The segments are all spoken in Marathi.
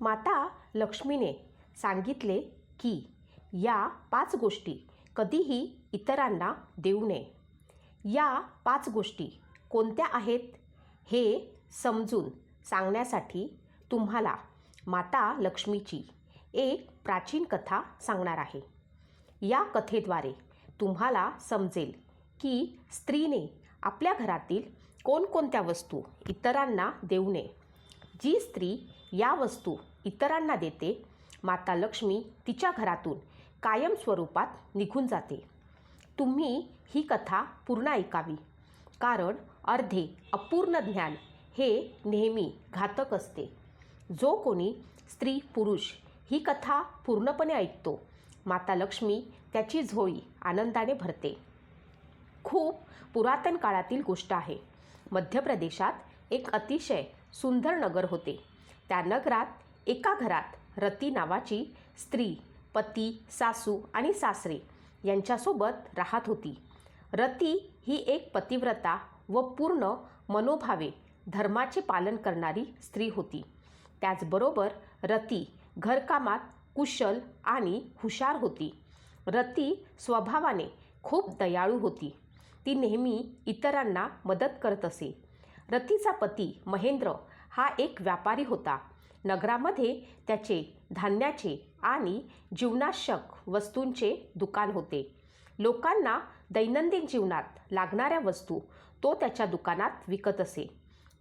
माता लक्ष्मीने सांगितले की या पाच गोष्टी कधीही इतरांना देऊ नये. या पाच गोष्टी कोणत्या आहेत हे समजून सांगण्यासाठी तुम्हाला माता लक्ष्मीची एक प्राचीन कथा सांगणार आहे. या कथेद्वारे तुम्हाला समजेल की स्त्रीने आपल्या घरातील कोणकोणत्या वस्तू इतरांना देऊ नये. जी स्त्री या वस्तू इतरांना देते. माता लक्ष्मी तिच्या घरातून कायम स्वरूपात निघून जाते. तुम्ही ही कथा पूर्ण ऐकावी. कारण अर्धे अपूर्ण ज्ञान हे नेहमी घातक असते. जो कोणी स्त्री पुरुष ही कथा पूर्णपणे ऐकतो माता लक्ष्मी त्याची झोळी आनंदाने भरते. खूप पुरातन काळातील गोष्ट आहे. मध्य प्रदेशात एक अतिशय सुंदर नगर होते. त्या नगरात एका घरात रती नावाची स्त्री पती सासू आणि सासरे यांच्यासोबत राहत होती. रती ही एक पतिव्रता व पूर्ण मनोभावे धर्माचे पालन करणारी स्त्री होती. त्याचबरोबर रती घरकामात कुशल आणि हुशार होती. रती स्वभावाने खूप दयाळू होती. ती नेहमी इतरांना मदत करत असे. रतीचा पती महेंद्र हा एक व्यापारी होता. नगरामध्ये त्याचे धान्याचे आणि जीवनाशक वस्तूंचे दुकान होते. लोकांना दैनंदिन जीवनात लागणाऱ्या वस्तू तो त्याच्या दुकानात विकत असे.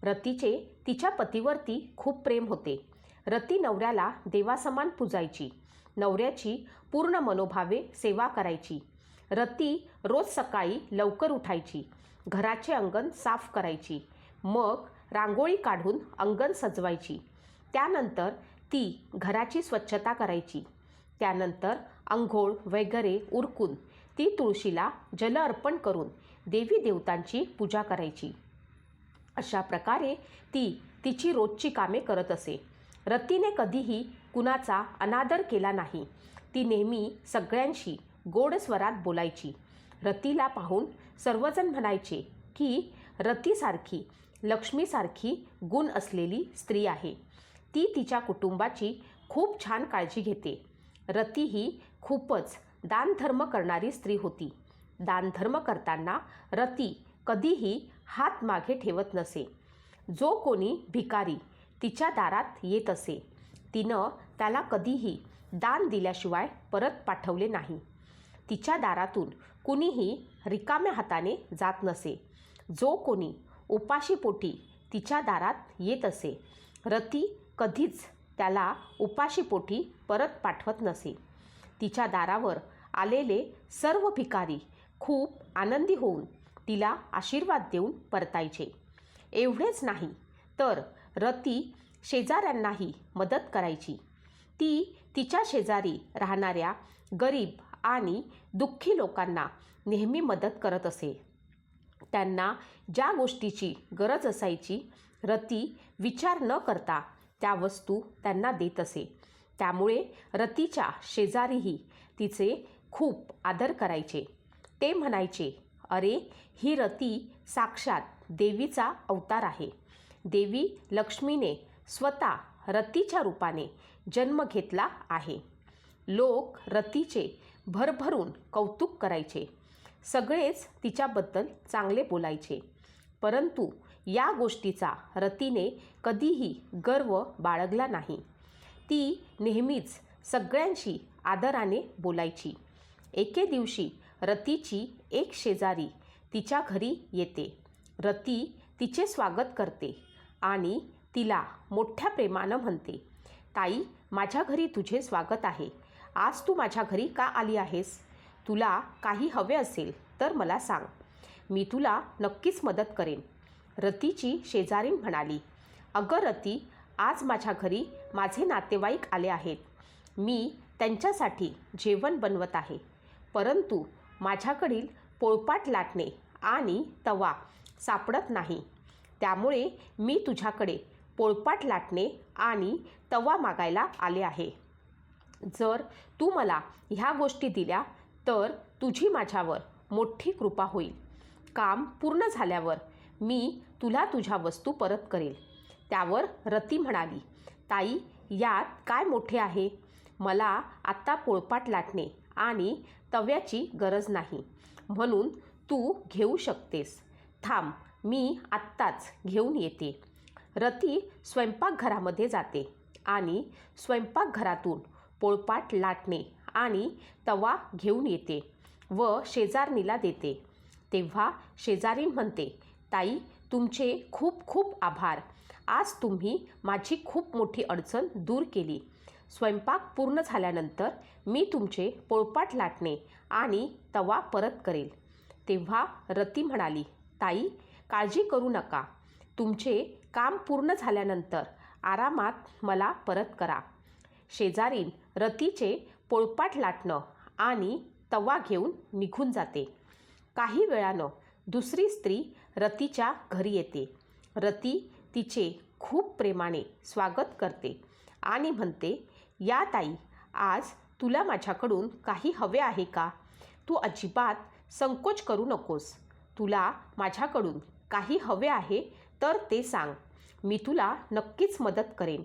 रतीचे तिच्या पतीवरती खूप प्रेम होते. रती नवऱ्याला देवासमान पूजायची. नवऱ्याची पूर्ण मनोभावे सेवा करायची. रती रोज सकाळी लवकर उठायची. घराचे अंगण साफ करायची. मग रांगोळी काढून अंगण सजवायची. त्यानंतर ती घराची स्वच्छता करायची. त्यानंतर अंघोळ वगैरे उरकून ती तुळशीला जल अर्पण करून देवी देवतांची पूजा करायची. अशा प्रकारे ती तिची रोजची कामे करत असे. रतीने कधीही कुणाचा अनादर केला नाही. ती नेहमी सगळ्यांशी गोड स्वरात बोलायची. रतीला पाहून सर्वजण म्हणायचे की रतीसारखी लक्ष्मीसारखी गुण असलेली स्त्री आहे. ती तिच्या कुटुंबाची खूप छान काळजी घेते. रती ही खूपच दानधर्म करणारी स्त्री होती. दानधर्म करताना रती कधीही हात मागे ठेवत नसे. जो कोणी भिकारी तिच्या दारात येत असे तिनं त्याला कधीही दान दिल्याशिवाय परत पाठवले नाही. तिच्या दारातून कुणीही रिकाम्या हाताने जात नसे. जो कोणी उपाशीपोटी तिच्या दारात येत असे रती कधीच त्याला उपाशीपोटी परत पाठवत नसे. तिच्या दारावर आलेले सर्व भिकारी खूप आनंदी होऊन तिला आशीर्वाद देऊन परतायचे. एवढेच नाही तर रती शेजाऱ्यांनाही मदत करायची. ती तिच्या शेजारी राहणाऱ्या गरीब आणि दुःखी लोकांना नेहमी मदत करत असे. त्यांना ज्या गोष्टीची गरज असायची रती विचार न करता त्या वस्तू त्यांना देत असे. त्यामुळे रतीच्या शेजारीही तिचे खूप आदर करायचे. ते म्हणायचे अरे ही रती साक्षात देवीचा अवतार आहे. देवी लक्ष्मीने स्वतः रतीच्या रूपाने जन्म घेतला आहे. लोक रतीचे भरभरून कौतुक करायचे. सगळेच तिच्याबद्दल चांगले बोलायचे. परंतु या गोष्टीचा रतीने कधीही गर्व बाळगला नाही. ती नेहमीच सगळ्यांशी आदराने बोलायची. एके दिवशी रतीची एक शेजारी तिच्या घरी येते. रती तिचे स्वागत करते आणि तिला मोठ्या प्रेमानं म्हणते ताई माझ्या घरी तुझे स्वागत आहे. आज तू माझ्या घरी का आली आहेस? तुला काही हवे असेल तर मला सांग. मी तुला नक्कीच मदत करेन. रतीची शेजारीण म्हणाली अगं रती आज माझ्या घरी माझे नातेवाईक आले आहेत. मी त्यांच्यासाठी जेवण बनवत आहे. परंतु माझ्याकडील पोळपाट लाटणे आणि तवा सापडत नाही. त्यामुळे मी तुझ्याकडे पोळपाट लाटणे आणि तवा मागायला आले आहे. जर तू मला ह्या गोष्टी दिल्या तर तुझी माझ्यावर मोठी कृपा होईल. काम पूर्ण झाल्यावर मी तुला तुझ्या वस्तू परत करेल. त्यावर रती म्हणाली ताई यात काय मोठे आहे? मला आत्ता पोळपाट लाटणे आणि तव्याची गरज नाही. म्हणून तू घेऊ शकतेस. थांब मी आत्ताच घेऊन येते. रती स्वयंपाकघरामध्ये जाते आणि स्वयंपाकघरातून पोळपाट लाटणे आणि तवा घेऊन येते व शेजारणीला देते. तेव्हा शेजारी म्हणते ताई तुमचे खूप खूप आभार. आज तुम्ही माझी खूप मोठी अडचण दूर केली. स्वयंपाक पूर्ण झाल्यानंतर मी तुमचे पोळपाट लाटणे आणि तवा परत करेल. तेव्हा रती म्हणाली ताई काळजी करू नका. तुमचे काम पूर्ण झाल्यानंतर आरामात मला परत करा. शेजारीन रतीचे पोळपाट लाटणं आणि तवा घेऊन निघून जाते. काही वेळानं दुसरी स्त्री रतीच्या घरी येते. रती तिचे खूप प्रेमाने स्वागत करते आणि म्हणते या ताई आज तुला माझ्याकडून काही हवे आहे का? तू अजिबात संकोच करू नकोस. तुला माझ्याकडून काही हवे आहे तर ते सांग. मी तुला नक्कीच मदत करेन.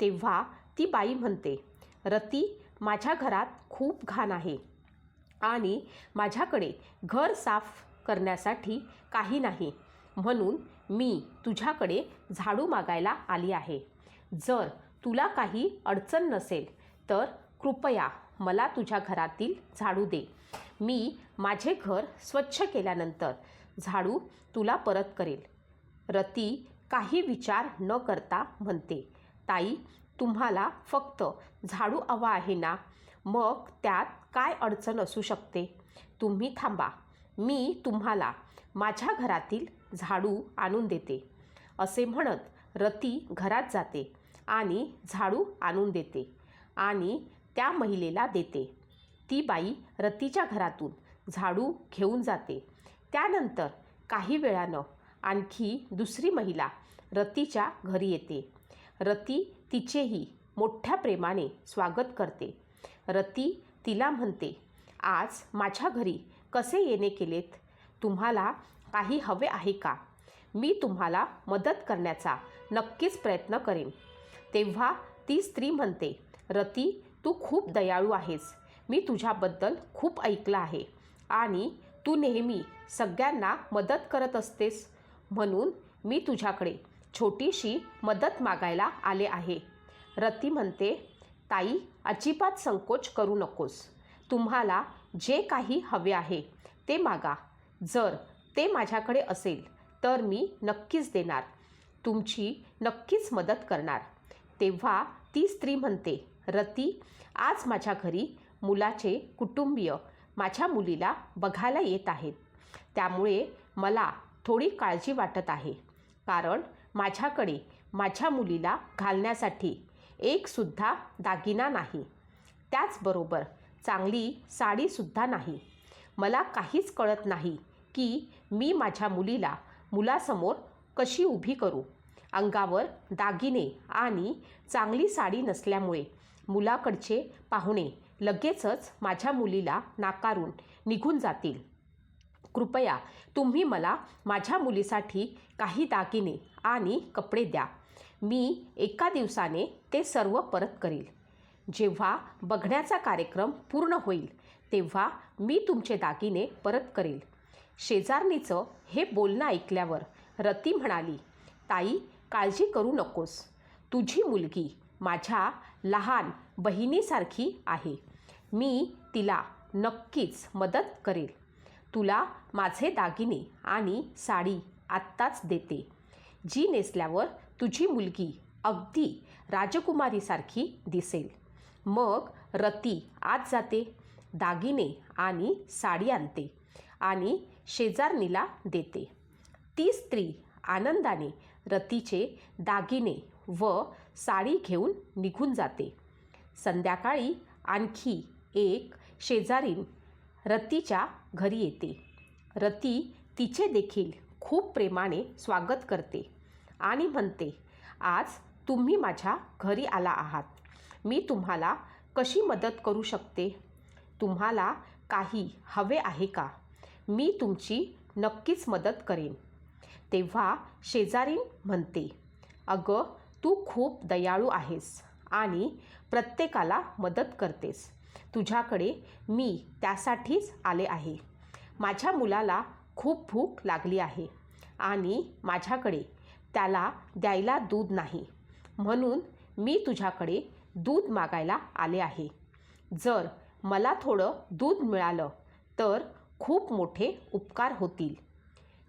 तेव्हा ती बाई म्हणते रती माझ्या घरात खूप घाण आहे. आणि माझ्याकडे घर साफ करण्यासाठी काही नाही. म्हणून मी तुझ्याकडे झाडू मागायला आली आहे. जर तुला काही अडचण नसेल तर कृपया मला तुझ्या घरातील झाडू दे. मी माझे घर स्वच्छ केल्यानंतर झाडू तुला परत करेल. रती काही विचार न करता म्हणते ताई तुम्हाला फक्त झाडू हवा आहे ना? मग त्यात काय अडचण असू शकते? तुम्ही थांबा. मी तुम्हाला माझ्या घरातील झाडू आणून देते. असे म्हणत रती घरात जाते आणि झाडू आणून देते आणि त्या महिलेला देते. ती बाई रतीच्या घरातून झाडू घेऊन जाते. त्यानंतर काही वेळानं आणखी दुसरी महिला रतीच्या घरी येते. रती तिचेही मोठ्या प्रेमाने स्वागत करते. रती तिला म्हणते आज माझ्या घरी कसे येणे केलेत? तुम्हाला काही हवे आहे का? मी तुम्हाला मदत करण्याचा नक्कीच प्रयत्न करेन. तेव्हा ती स्त्री म्हणते रती तू खूप दयाळू आहेस. मी तुझ्याबद्दल खूप ऐकलं आहे आणि तू नेहमी सगळ्यांना मदत करत असतेस. म्हणून मी तुझ्याकडे छोटीशी मदत मागायला आले आहे. रती म्हणते ताई अजिबात संकोच करू नकोस. तुम्हाला जे काही हवे आहे ते मागा. जर ते माझ्याकडे असेल तर मी नक्कीच देणार. तुमची नक्कीच मदत करणार. तेव्हा ती स्त्री म्हणते रती आज माझ्या घरी मुलाचे कुटुंबीय माझ्या मुलीला बघायला येत आहेत. त्यामुळे मला थोडी काळजी वाटत आहे. कारण माझ्याकडे माझ्या मुलीला घालण्यासाठी एकसुद्धा दागिना नाही. त्याचबरोबर चांगली साडीसुद्धा नाही. मला काहीच कळत नाही की मी माझ्या मुलीला मुलासमोर कशी उभी करू? अंगावर दागिने आणि चांगली साडी नसल्यामुळे मुलाकडचे पाहुणे लगेचच माझ्या मुलीला नाकारून निघून जातील. कृपया तुम्ही मला माझ्या मुलीसाठी काही दागिने आणि कपडे द्या. मी एका दिवसाने ते सर्व परत करील. जेव्हा बघण्याचा कार्यक्रम पूर्ण होईल तेव्हा मी तुमचे दागिने परत करेल. शेजारणीचं हे बोलणं ऐकल्यावर रती म्हणाली ताई काळजी करू नकोस. तुझी मुलगी माझ्या लहान बहिणीसारखी आहे. मी तिला नक्कीच मदत करेल. तुला माझे दागिने आणि साडी आत्ताच देते. जी नेसल्यावर तुझी मुलगी अगदी राजकुमारीसारखी दिसेल. मग रती आत जाते दागिने आणि साडी आणते आणि शेजारणीला देते. ती स्त्री आनंदाने रतीचे दागिने व साडी घेऊन निघून जाते. संध्याकाळी आणखी एक शेजारीन रतीच्या घरी येते. रती तिचे देखील खूप प्रेमाने स्वागत करते. आणि म्हणते आज तुम्ही माझ्या घरी आला आहात. मी तुम्हाला कशी मदत करू शकते? तुम्हाला काही हवे आहे का? मी तुमची नक्कीच मदत करेन. तेव्हा शेजारीन म्हणते अगं तू खूप दयाळू आहेस आणि प्रत्येकाला मदत करतेस. तुझ्याकडे मी त्यासाठीच आले आहे. माझ्या मुलाला खूप भूक लागली आहे आणि माझ्याकडे त्याला द्यायला दूध नाही. म्हणून मी तुझ्याकडे दूध मागायला आले आहे. जर मला थोडं दूध मिळालं तर खूप मोठे उपकार होतील.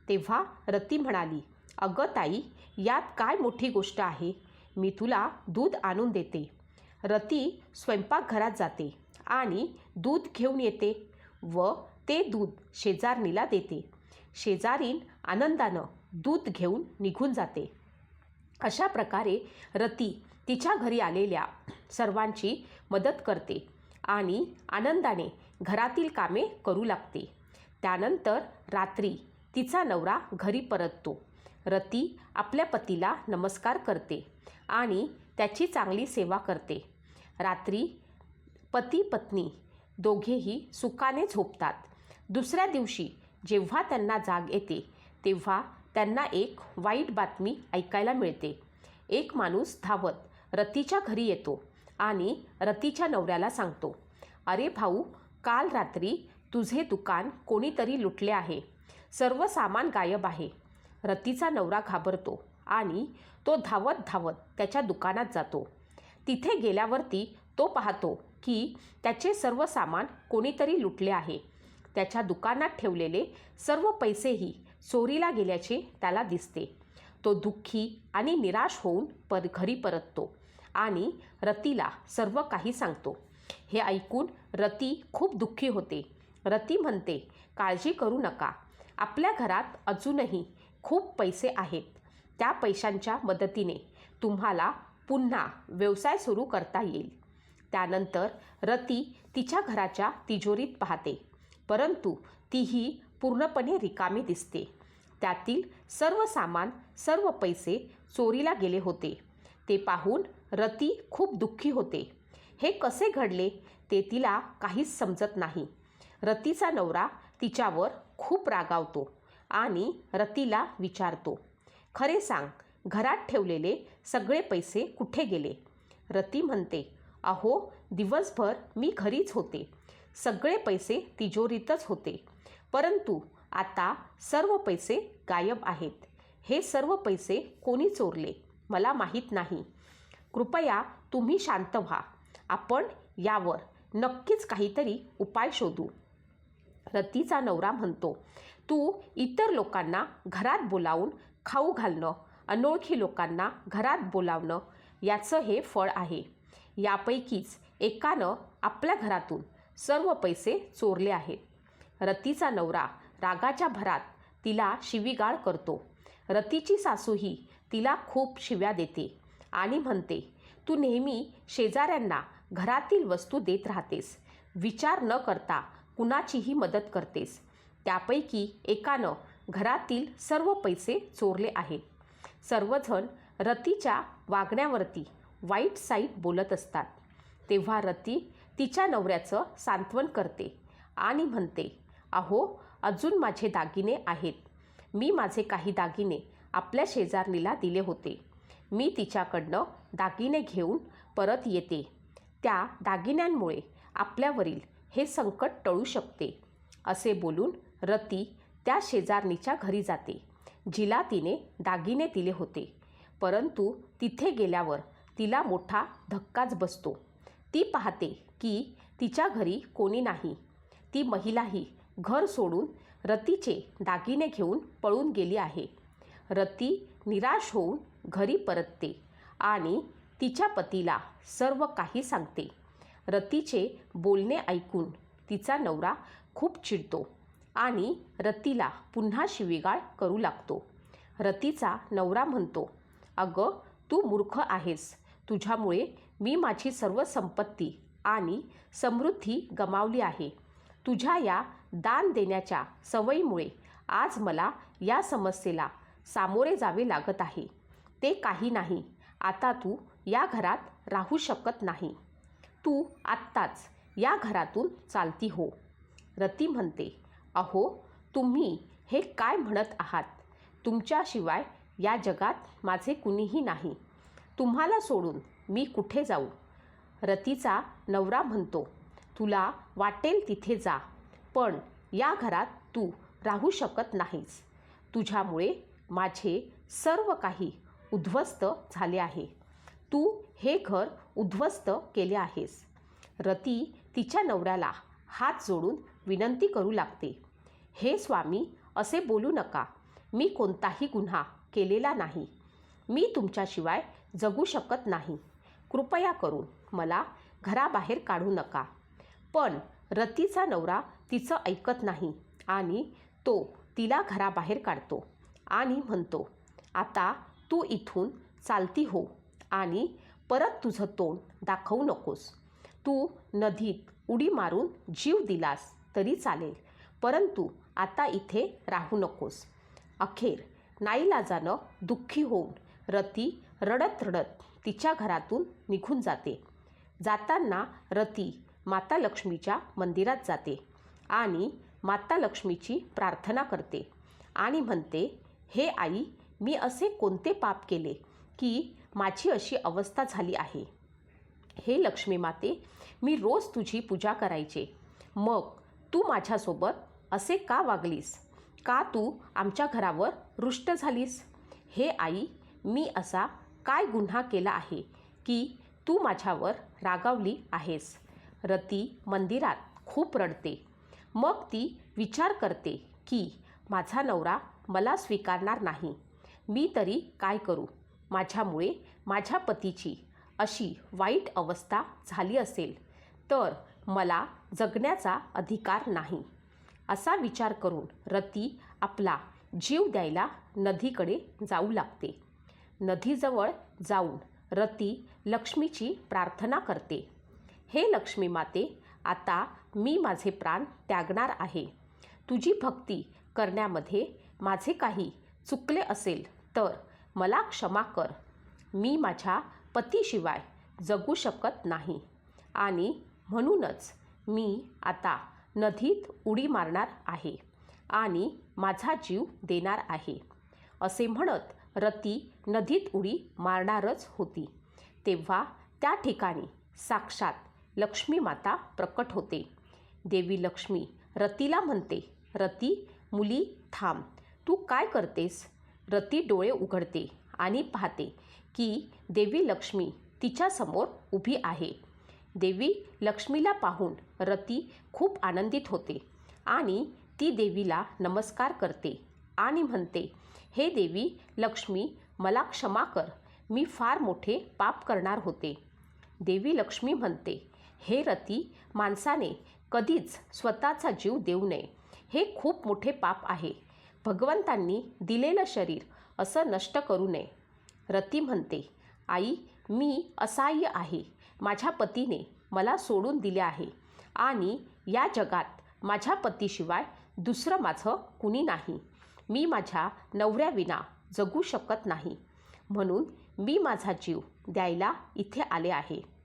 तेव्हा रती म्हणाली अगं ताई यात काय मोठी गोष्ट आहे? मी तुला दूध आणून देते. रती स्वयंपाकघरात जाते आणि दूध घेऊन येते व ते दूध शेजारणीला देते. शेजारीन आनंदानं दूध घेऊन निघून जाते. अशा प्रकारे रती तिच्या घरी आलेल्या सर्वांची मदत करते आणि आनंदाने घरातील कामे करू लागते. त्यानंतर रात्री तिचा नवरा घरी परततो. रती आपल्या पतीला नमस्कार करते आणि त्याची चांगली सेवा करते. रात्री पती पत्नी दोघेही सुखाने झोपतात. दुसऱ्या दिवशी जेव्हा त्यांना जाग येते तेव्हा त्यांना एक वाईट बातमी ऐकायला मिळते. एक माणूस धावत रतीच्या घरी येतो आणि रतीच्या नवऱ्याला सांगतो अरे भाऊ काल रात्री तुझे दुकान कोणीतरी लुटले आहे. सर्व सामान गायब आहे. रतीचा नवरा घाबरतो आणि तो धावत धावत त्याच्या दुकानात जातो. तिथे गेल्यावरती तो पाहतो की त्याचे सर्व सामान कोणीतरी लुटले आहे. त्याच्या दुकानात ठेवलेले सर्व पैसेही चोरीला गेल्याचे त्याला दिसते. तो दुःखी आणि निराश होऊन पर घरी परततो आणि रतीला सर्व काही सांगतो. हे ऐकून रती खूप दुःखी होते. रती म्हणते काळजी करू नका. आपल्या घरात अजूनही खूप पैसे आहेत. त्या पैशांच्या मदतीने तुम्हाला पुन्हा व्यवसाय सुरू करता येईल. त्यानंतर रती तिच्या घराच्या तिजोरीत पाहते. परंतु तीही पूर्णपणे रिकामी दिसते. त्यातील सर्व सामान सर्व पैसे चोरीला गेले होते. ते पाहून रती खूप दुःखी होते. हे कसे घडले ते तिला काहीच समजत नाही. रतीचा नवरा तिच्यावर खूप रागावतो आणि रतीला विचारतो खरे सांग घरात ठेवलेले सगळे पैसे कुठे गेले? रती म्हणते अहो दिवसभर मी घरीच होते. सगळे पैसे तिजोरीतच होते. परंतु आता सर्व पैसे गायब आहेत. हे सर्व पैसे कोणी चोरले? मला माहीत नाही. कृपया तुम्ही शांत व्हा. आपण यावर नक्कीच काहीतरी उपाय शोधू. रतीचा नवरा म्हणतो तू इतर लोकांना घरात बोलावून खाऊ घालणं अनोळखी लोकांना घरात बोलावणं याचं हे फळ आहे. यापैकीच एकानं आपल्या घरातून सर्व पैसे चोरले आहेत. रतीचा नवरा रागाच्या भरात तिला शिवीगाळ करतो. रतीची सासूही तिला खूप शिव्या देते आणि म्हणते तू नेहमी शेजाऱ्यांना घरातील वस्तू देत राहतेस. विचार न करता कुणाचीही मदत करतेस. त्यापैकी एकानं घरातील सर्व पैसे चोरले आहेत. सर्वजण रतीच्या वागण्यावरती वाईट साईट बोलत असतात. तेव्हा रती तिच्या नवऱ्याचं सांत्वन करते आणि म्हणते अहो अजून माझे दागिने आहेत. मी माझे काही दागिने आपल्या शेजारणीला दिले होते. मी तिच्याकडनं दागिने घेऊन परत येते. त्या दागिन्यांमुळे आपल्यावरील हे संकट टळू शकते असे बोलून रती त्या शेजारणीच्या घरी जाते जिला तिने दागिने दिले होते. परंतु तिथे गेल्यावर तिला मोठा धक्काच बसतो. ती पाहते की तिच्या घरी कोणी नाही. ती महिलाही घर सोडून रतीचे दागिने घेऊन पळून गेली आहे. रती निराश होऊन घरी परतते आणि तिच्या पतीला सर्व काही सांगते. रतीचे बोलणे ऐकून तिचा नवरा खूप चिडतो आणि रतीला पुन्हा शिवीगाळ करू लागतो. रतीचा नवरा म्हणतो अगं तू मूर्ख आहेस. तुझ्यामुळे मी माझी सर्व संपत्ती आणि समृद्धी गमावली आहे. तुझ्या या दान देण्याच्या सवयीमुळे आज मला या समस्येला सामोरे जावे लागत आहे. ते काही नाही. आता तू या घरात राहू शकत नाही. तू आत्ताच या घरातून चालती हो. रती म्हणते अहो तुम्ही हे काय म्हणत आहात? तुमच्याशिवाय या जगात माझे कुणीही नाही. तुम्हाला सोडून मी कुठे जाऊ? रतीचा नवरा म्हणतो तुला वाटेल तिथे जा. पण या घरात तू राहू शकत नाहीस. तुझ्यामुळे माझे सर्व काही उद्ध्वस्त झाले आहे. तू हे घर उद्ध्वस्त केले आहेस. रती तिच्या नवऱ्याला हात जोडून विनंती करू लागते. हे स्वामी असे बोलू नका. मी कोणताही गुन्हा केलेला नाही. मी तुमच्याशिवाय जगू शकत नाही. कृपया करून मला घराबाहेर काढू नका. पण रतीचा नवरा तिचं ऐकत नाही आणि तो तिला घराबाहेर काढतो आणि म्हणतो आता तू इथून चालती हो आणि परत तुझं तोंड दाखवू नकोस. तू नदीत उडी मारून जीव दिलास तरी चालेल परंतु आता इथे राहू नकोस. अखेर नाईलाजानं दुःखी होऊन रती रडत रडत तिच्या घरातून निघून जाते. जाताना रती माता लक्ष्मीच्या मंदिरात जाते आणि माता लक्ष्मीची प्रार्थना करते आणि म्हणते हे आई मी असे कोणते पाप केले की माझी अशी अवस्था झाली आहे? हे लक्ष्मी माते मी रोज तुझी पूजा करायचे. मग तू माझ्यासोबत असे का वागलीस? का तू आमच्या घरावर रुष्ट झालीस? हे आई मी असा काय गुन्हा केला आहे की तू माझ्यावर रागावली आहेस? रती मंदिरात खूप रडते. मग ती विचार करते की माझा नवरा मला स्वीकारणार नाही. मी तरी काय करू? माझ्यामुळे माझ्या पतीची अशी वाईट अवस्था झाली असेल तर मला जगण्याचा अधिकार नाही. असा विचार करून रती आपला जीव द्यायला नदीकडे जाऊ लागते. नदीजवळ जाऊन रती लक्ष्मीची प्रार्थना करते. हे लक्ष्मी माते आता मी माझे प्राण त्यागणार आहे. तुझी भक्ती करण्यामध्ये माझे काही चुकले असेल तर मला क्षमा कर. मी माझ्या पतीशिवाय जगू शकत नाही. आणि म्हणूनच मी आता नदीत उडी मारणार आहे आणि माझा जीव देणार आहे. असे म्हणत रती नदीत उडी मारणारच होती. तेव्हा त्या ठिकाणी साक्षात लक्ष्मी माता प्रकट होते. देवी लक्ष्मी रतीला म्हणते रती मुली थांब. तू काय करतेस? रती डोळे उघडते आणि पाहते की देवी लक्ष्मी तिच्यासमोर उभी आहे. देवी लक्ष्मीला पाहून रती खूप आनंदित होते आणि ती देवीला नमस्कार करते आणि म्हणते हे देवी लक्ष्मी मला क्षमा कर. मी फार मोठे पाप करणार होते. देवी लक्ष्मी म्हणते हे रती माणसाने कधीच स्वतःचा जीव देऊ नये. हे खूप मोठे पाप आहे. भगवंतांनी दिलेलं शरीर असं नष्ट करू नये. रती म्हणते आई मी असहाय्य आहे. माझ्या पतीने मला सोडून दिले आहे. आणि या जगात माझ्या पतीशिवाय दुसरं माझं कुणी नाही. मी माझ्या नवऱ्याविना जगू शकत नाही. म्हणून मी माझा जीव द्यायला इथे आले आहे.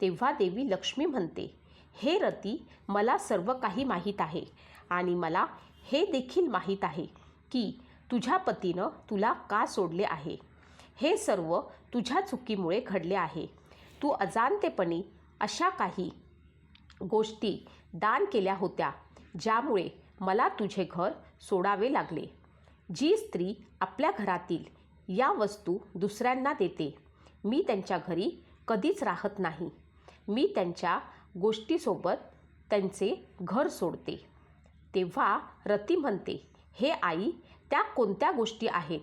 तेव्हा देवी लक्ष्मी म्हणते हे रती मला सर्व काही माहीत आहे आणि मला हे देखील माहीत आहे की तुझ्या पतीनं तुला का सोडले आहे. हे सर्व तुझ्या चुकीमुळे घडले आहे. तू अजाणतेपणी अशा काही गोष्टी दान केल्या होत्या ज्यामुळे मला तुझे घर सोडावे लागले. जी स्त्री आपल्या घरातील या वस्तू दुसऱ्यांना देते मी त्यांच्या घरी कधीच राहत नाही. मी त्यांच्या गोष्टीसोबत त्यांचे घर सोडते. तेव्हा रती म्हणते हे आई त्या कोणत्या गोष्टी आहेत?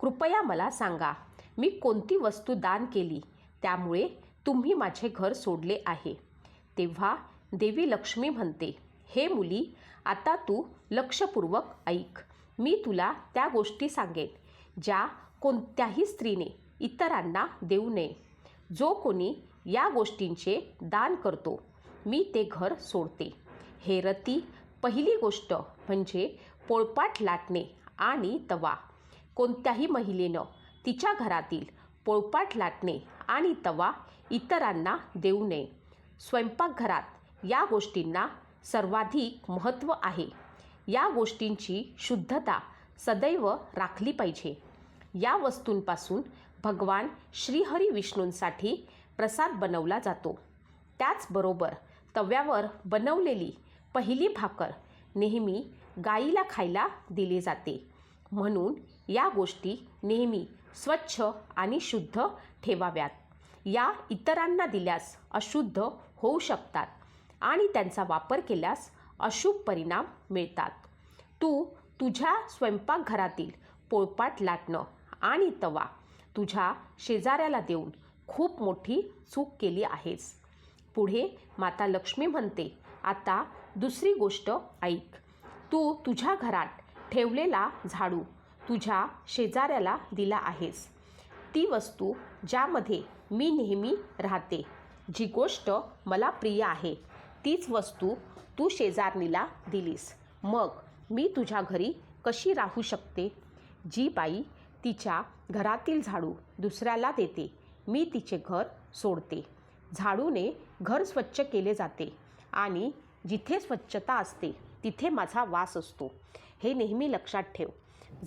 कृपया मला सांगा. मी कोणती वस्तू दान केली? त्यामुळे तुम्ही माझे घर सोडले आहे. तेव्हा देवी लक्ष्मी म्हणते हे मुली आता तू लक्षपूर्वक ऐक. मी तुला त्या गोष्टी सांगेन ज्या कोणत्याही स्त्रीने इतरांना देऊ नये. जो कोणी या गोष्टींचे दान करतो. मी ते घर सोडते. हे रती पहिली गोष्ट म्हणजे पोळपाट लाटणे आणि तवा. कोणत्याही महिलेनं तिच्या घरातील पोळपाट लाटणे आणि तवा इतरांना देऊ नये. स्वयंपाकघरात या गोष्टींना सर्वाधिक महत्त्व आहे. या गोष्टींची शुद्धता सदैव राखली पाहिजे. या वस्तूंपासून भगवान श्रीहरी विष्णूंसाठी प्रसाद बनवला जातो. त्याचबरोबर तव्यावर बनवलेली पहिली भाकर नेहमी गाईला खायला दिली जाते. म्हणून या गोष्टी नेहमी स्वच्छ आणि शुद्ध ठेवाव्यात. या इतरांना दिल्यास अशुद्ध होऊ शकतात आणि त्यांचा वापर केल्यास अशुभ परिणाम मिळतात. तू तुझ्या स्वयंपाकघरातील पोळपाट लाटणं आणि तवा तुझ्या शेजाऱ्याला देऊन खूप मोठी चूक केली आहेस. पुढे माता लक्ष्मी म्हणते आता दुसरी गोष्ट ऐक. तू तुझ्या घरात ठेवलेला झाडू तुझ्या शेजाऱ्याला दिला आहेस. ती वस्तू ज्यामध्ये मी नेहमी राहते जी गोष्ट मला प्रिय आहे तीच वस्तू तू शेजारणीला दिलीस. मग मी तुझ्या घरी कशी राहू शकते? जी बाई तिच्या घरातील झाडू दुसऱ्याला देते मी तिचे घर सोडते. झाडूने घर स्वच्छ केले जाते आणि जिथे स्वच्छता असते तिथे माझा वास असतो. हे नेहमी लक्षात ठेव.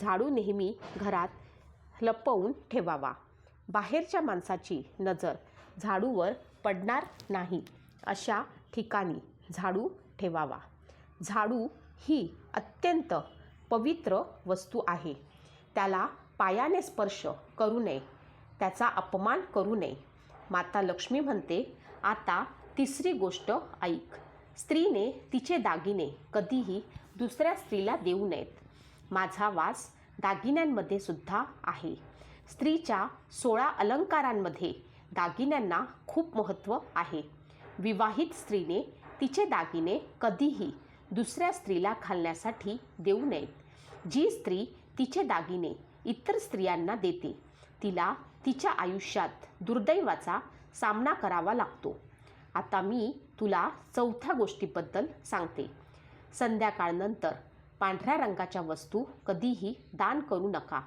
झाडू नेहमी घरात लपवून ठेवावा. बाहेरच्या माणसाची नजर झाडूवर पडणार नाही. अशा ठिकाणी झाडू ठेवावा. झाडू ही अत्यंत पवित्र वस्तू आहे. त्याला पायाने स्पर्श करू नये. त्याचा अपमान करू नये. माता लक्ष्मी म्हणते आता तिसरी गोष्ट ऐक. स्त्रीने तिचे दागिने कधीही दुसऱ्या स्त्रीला देऊ नयेत. माझा वास दागिन्यांमध्ये सुद्धा आहे. स्त्रीच्या सोळा अलंकारांमध्ये दागिन्यांना खूप महत्त्व आहे. विवाहित स्त्रीने तिचे दागिने कधीही दुसऱ्या स्त्रीला घालण्यासाठी देऊ नयेत. जी स्त्री तिचे दागिने इतर स्त्रियांना देते तिला तिच्या आयुष्यात दुर्दैवाचा सामना करावा लागतो. आता मी तुला चौथ्या गोष्टीबद्दल सांगते. संध्याकाळनंतर पांढऱ्या रंगाच्या वस्तू कधीही दान करू नका.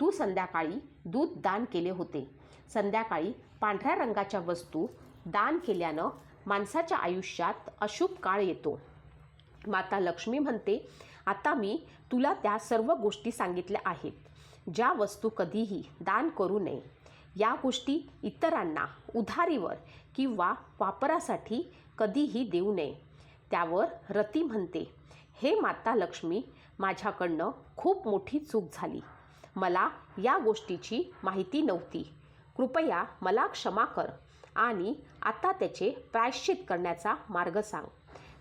तू संध्याकाळी दूध दान केले होते. संध्याकाळी पांढऱ्या रंगाच्या वस्तू दान केल्यानं माणसाच्या आयुष्यात अशुभ काळ येतो. माता लक्ष्मी म्हणते आता मी तुला त्या सर्व गोष्टी सांगितल्या आहेत. ज्या वस्तू कधीही दान करू नये या गोष्टी इतरांना उधारीवर किंवा वापरासाठी कधीही देऊ नये. त्यावर रती म्हणते हे माता लक्ष्मी माझ्याकडनं खूप मोठी चूक झाली. मला या गोष्टीची माहिती नव्हती. कृपया मला क्षमा कर आणि आता त्याचे प्रायश्चित करण्याचा मार्ग सांग.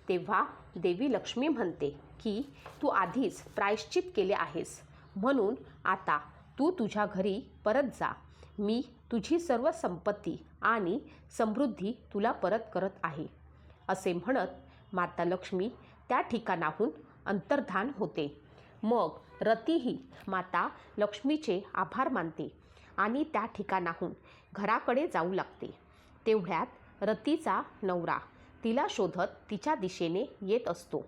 तेव्हा देवी लक्ष्मी म्हणते की तू आधीच प्रायश्चित केले आहेस. म्हणून आता तू तुझ्या घरी परत जा. मी तुझी सर्व संपत्ती आणि समृद्धी तुला परत करत आहे. असे म्हणत माता लक्ष्मी त्या ठिकाणाहून अंतर्धान होते. मग रतीही माता लक्ष्मीचे आभार मानते आणि त्या ठिकाणाहून घराकडे जाऊ लागते. तेवढ्यात रतीचा नवरा तिला शोधत तिच्या दिशेने येत असतो.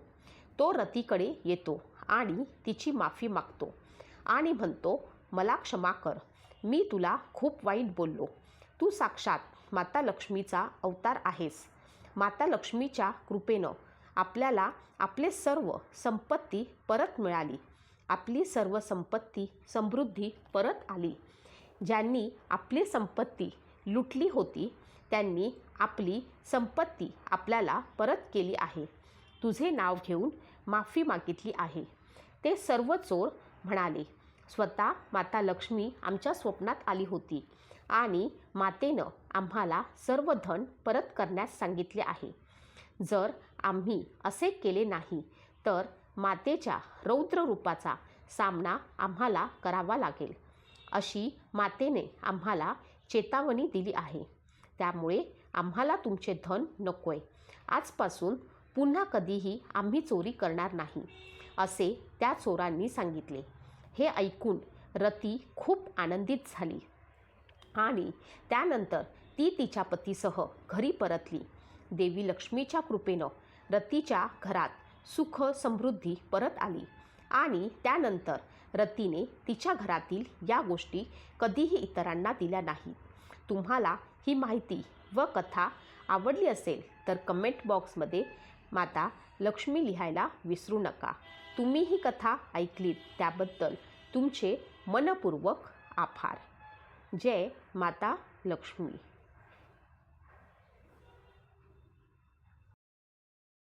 तो रतीकडे येतो आणि तिची माफी मागतो. आणि म्हणतो मला क्षमा कर. मी तुला खूप वाईट बोललो. तू साक्षात माता लक्ष्मीचा अवतार आहेस. माता लक्ष्मीच्या कृपेनं आपल्याला आपले सर्व संपत्ती परत मिळाली. आपली सर्व संपत्ती समृद्धी परत आली. ज्यांनी आपली संपत्ती लुटली होती त्यांनी आपली संपत्ती आपल्याला परत केली आहे. तुझे नाव घेऊन माफी मागितली आहे. ते सर्व चोर म्हणाले स्वतः माता लक्ष्मी आमच्या स्वप्नात आली होती आणि मातेनं आम्हाला सर्व धन परत करण्यास सांगितले आहे. जर आम्ही असे केले नाही तर मातेच्या रौद्र रूपाचा सामना आम्हाला करावा लागेल अशी मातेने आम्हाला चेतावणी दिली आहे. त्यामुळे आम्हाला तुमचे धन नको आहे आजपासून पुन्हा कधीही आम्ही चोरी करणार नाही असे त्या चोरांनी सांगितले. हे ऐकून रती खूप आनंदित झाली. आणि त्यानंतर ती तिच्या पतीसह घरी परतली. देवी लक्ष्मीच्या कृपेनं रतीच्या घरात सुख समृद्धी परत आली. आणि त्यानंतर रतीने तिच्या घरातील या गोष्टी कधीही इतरांना दिल्या नाही तुम्हाला ही माहिती व कथा आवडली असेल तर कमेंट बॉक्समध्ये माता लक्ष्मी लिहायला विसरू नका. तुम्ही ही कथा ऐकलीत त्याबद्दल तुमचे मनपूर्वक आभार. जय माता लक्ष्मी.